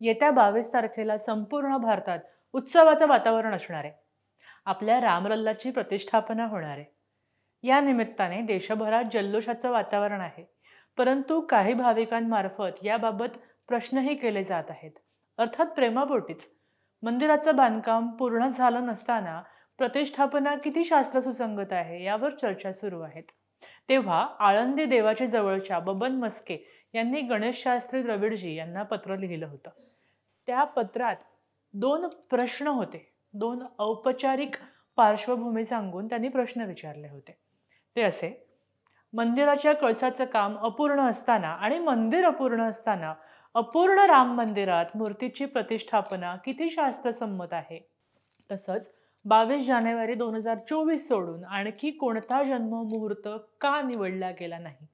येत्या बावीस तारखेला संपूर्ण भारतात उत्सवाचं वातावरण असणार आहे. आपल्या रामलल्लाची प्रतिष्ठापना होणार आहे. या निमित्ताने देशभरात जल्लोषाचं वातावरण आहे. परंतु काही भाविकांमार्फत याबाबत प्रश्नही केले जात आहेत. अर्थात प्रेमापोटीच. मंदिराचं बांधकाम पूर्ण झालं नसताना प्रतिष्ठापना किती शास्त्र सुसंगत आहे यावर चर्चा सुरू आहेत. तेव्हा आळंदी देवाच्या जवळच्या बबन मस्के यांनी गणेशशास्त्री द्रविडजी यांना पत्र लिहिलं होतं. त्या पत्रात दोन प्रश्न होते. दोन औपचारिक पार्श्वभूमी सांगून त्यांनी प्रश्न विचारले होते. ते असे मंदिराच्या कळसाचं काम अपूर्ण असताना आणि मंदिर अपूर्ण असताना अपूर्ण राम मंदिरात मूर्तीची प्रतिष्ठापना किती शास्त्रसंमत आहे? तसंच बावीस जानेवारी दोन हजार चोवीस सोडून आणखी कोणता जन्म मुहूर्त का निवडला गेला नाही?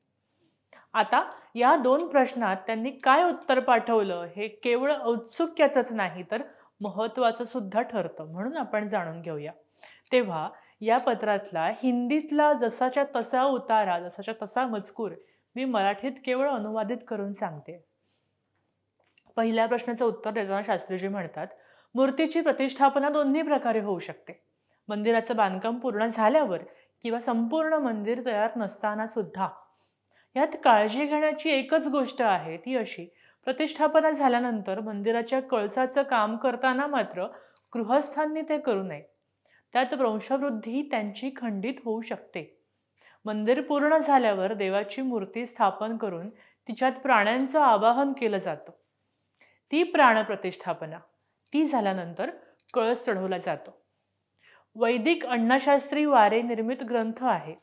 आता या दोन प्रश्नात त्यांनी काय उत्तर पाठवलं हे केवळ औत्सुक्याचंच नाही तर महत्वाचं सुद्धा ठरतं म्हणून आपण जाणून घेऊया. तेव्हा या पत्रातला हिंदीतला जसाच्या तसा उतारा जसाच्या तसा मजकूर मी मराठीत केवळ अनुवादित करून सांगते. पहिल्या प्रश्नाचं उत्तर देताना शास्त्रीजी म्हणतात मूर्तीची प्रतिष्ठापना दोन्ही प्रकारे होऊ शकते. मंदिराचं बांधकाम पूर्ण झाल्यावर किंवा संपूर्ण मंदिर तयार नसताना सुद्धा यात काळजी घेण्याची एकच गोष्ट आहे ती अशी. प्रतिष्ठापना झाल्यानंतर मंदिराच्या कळसाचं काम करताना मात्र गृहस्थांनी ते करू नये. त्यात वंशवृद्धी त्यांची खंडित होऊ शकते. मंदिर पूर्ण झाल्यावर देवाची मूर्ती स्थापन करून तिच्यात प्राण्यांचं आवाहन केलं जातं. ती प्राणप्रतिष्ठापना ती झाल्यानंतर कळस चढवला जातो. वैदिक अण्णाशास्त्री वारे निर्मित ग्रंथ आहे.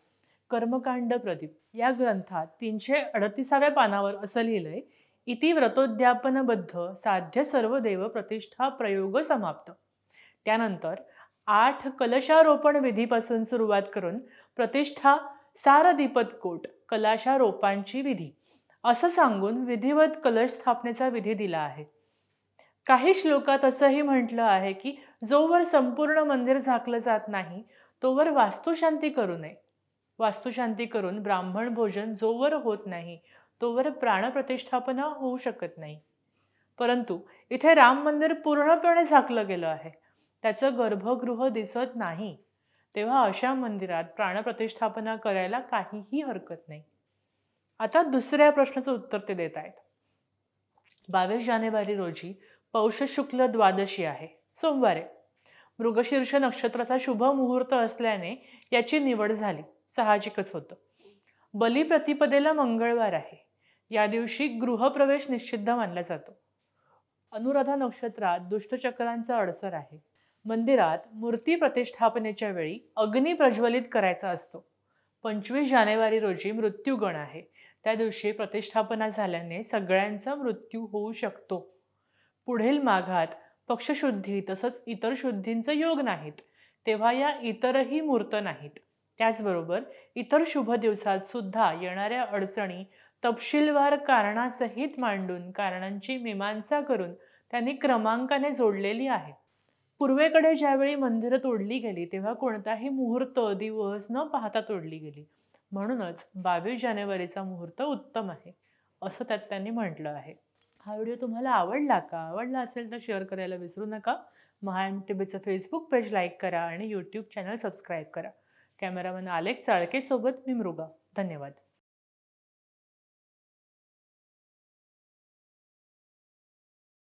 कर्मकांड प्रदीप. या ग्रंथात तीनशे अडतीसाव्या पानावर असं लिहिलंय इति व्रतोद्यापनबद्ध साध्य सर्व देव प्रतिष्ठा प्रयोग समाप्त. त्यानंतर आठ कलशारोपण विधीपासून सुरुवात करून प्रतिष्ठा सारदीपतकोट कलाशारोपांची विधी. असं सांगून विधिवत कलश स्थापनेचा विधी दिला आहे. काही श्लोकात असंही म्हटलं आहे की जोवर संपूर्ण मंदिर झाकलं जात नाही तोवर वास्तुशांती करू नये. वास्तुशांती करून ब्राह्मण भोजन जोवर होत नाही तोवर प्राणप्रतिष्ठापना होऊ शकत नाही. परंतु इथे राम मंदिर पूर्णपणे झाकलं गेलं आहे. त्याचं गर्भगृह दिसत नाही. तेव्हा अशा मंदिरात प्राणप्रतिष्ठापना करायला काहीही हरकत नाही. आता दुसऱ्या प्रश्नाचं उत्तर ते देत आहेत. बावीस जानेवारी रोजी पौष शुक्ल द्वादशी आहे सोमवारे. मृगशीर्ष नक्षत्राचा शुभ मुहूर्त असल्याने याची निवड झाली. साहजिकच होतं. बलिप्रतिपदेला मंगळवार आहे. या दिवशी गृहप्रवेश निषिद्ध मानला जातो. अनुराधा नक्षत्रात दुष्टचक्रांचा अडसर आहे. मंदिरात मूर्ती प्रतिष्ठापनेच्या वेळी अग्नी प्रज्वलित करायचा असतो. पंचवीस जानेवारी रोजी मृत्यूगण आहे. त्या दिवशी प्रतिष्ठापना झाल्याने सगळ्यांचा मृत्यू होऊ शकतो. पुढील माघात पक्षशुद्धी तसंच इतर शुद्धींचे योग नाहीत. तेव्हा या इतरही मूर्त नाहीत. त्याचबरोबर इतर शुभ दिवसात सुद्धा येणाऱ्या अडचणी तपशीलवार कारणासहित मांडून कारणांची मीमांसा करून त्यांनी क्रमांकाने जोडलेली आहे. पूर्वेकडे ज्यावेळी मंदिरं तोडली गेली तेव्हा कोणताही मुहूर्त दिवस न पाहता तोडली गेली. म्हणूनच बावीस जानेवारीचा मुहूर्त उत्तम आहे असं त्यात त्यांनी म्हटलं आहे. हा व्हिडिओ तुम्हाला आवडला का? आवडला असेल तर शेअर करायला विसरू नका. Maha M T Facebook page like करा आणि यूट्यूब चॅनल सबस्क्राईब करा. कॅमेरामन आलेख चाळकेसोबत मी मृगा. धन्यवाद.